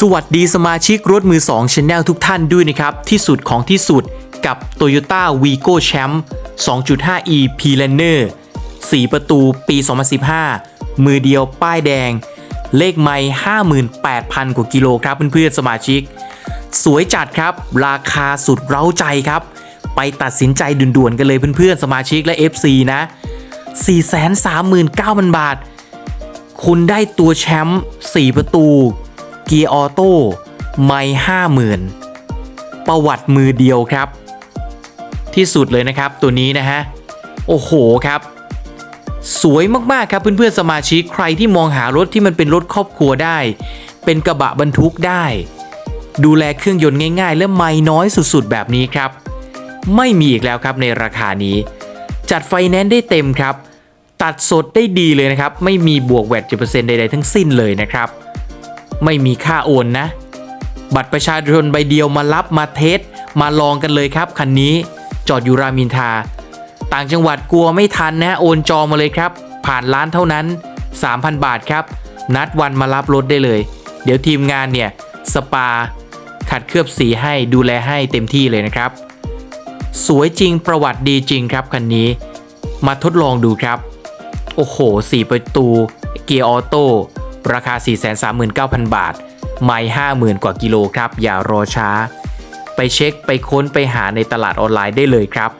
สวัสดีสมาชิกรถมือ2 Channel ทุกท่านด้วยนะครับ ที่สุดของที่สุดกับ Toyota Vigo Champ 2.5e p l a n n e r 4 ประตูปี 2015 มือเดียวป้ายแดง เลขไม่58,000 กว่ากิโลครับเพื่อนๆสมาชิก สวยจัดครับ ราคาสุดเร้าใจครับ ไปตัดสินใจด่วนๆกันเลยเพื่อนๆสมาชิกและ FC นะ 439,000 บาท คุณได้ตัวแชมป์4ประตู กียร์ออโต้ไม่ห้าหมื่นประวัติมือเดียวครับ ที่สุดเลยนะครับตัวนี้นะฮะ โอ้โหครับ สวยมากๆครับเพื่อนๆสมาชิกใครที่มองหารถที่มันเป็นรถครอบครัวได้ เป็นกระบะบรรทุกได้ ดูแลเครื่องยนต์ง่ายๆ และไม่น้อยสุดๆ แบบนี้ครับ ไม่มีอีกแล้วครับในราคานี้ จัดไฟแนนซ์ได้เต็มครับ ตัดสดได้ดีเลยนะครับ ไม่มีบวกแวดเปอร์เซ็นต์ใดๆทั้งสิ้นเลยนะครับ ไม่มีค่าโอนนะ บัตรประชาชนใบเดียวมารับมาเทสมาลองกันเลยครับคันนี้จอดอยู่รามินทา ต่างจังหวัดกลัวไม่ทันนะโอนจองมาเลยครับ ผ่านร้านเท่านั้น 3,000 บาทครับ นัดวันมารับรถได้เลย เดี๋ยวทีมงานเนี่ยสปา ขัดเคลือบสีให้ดูแลให้เต็มที่เลยนะครับ สวยจริงประวัติดีจริงครับคันนี้ มาทดลองดูครับ โอ้โห4ประตู เกียร์ออโต้ ราคา 439,000 บาท ไม่50,000 กว่ากิโลครับ อย่ารอช้า ไปเช็คไปค้นไปหาในตลาดออนไลน์ได้เลยครับ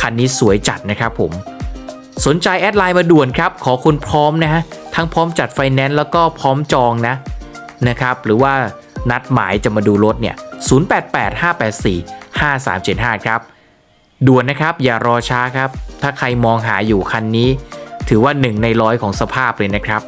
คันนี้สวยจัดนะครับผม สนใจแอดไลน์มาด่วนครับ ขอคนพร้อมนะฮะ ทั้งพร้อมจัดไฟแนนซ์แล้วก็พร้อมจองนะนะครับ หรือว่านัดหมายจะมาดูรถเนี่ย 0885845375 ครับ ด่วนนะครับ อย่ารอช้าครับ ถ้าใครมองหาอยู่คันนี้ ถือว่าหนึ่งในร้อยของสภาพเลยนะครับ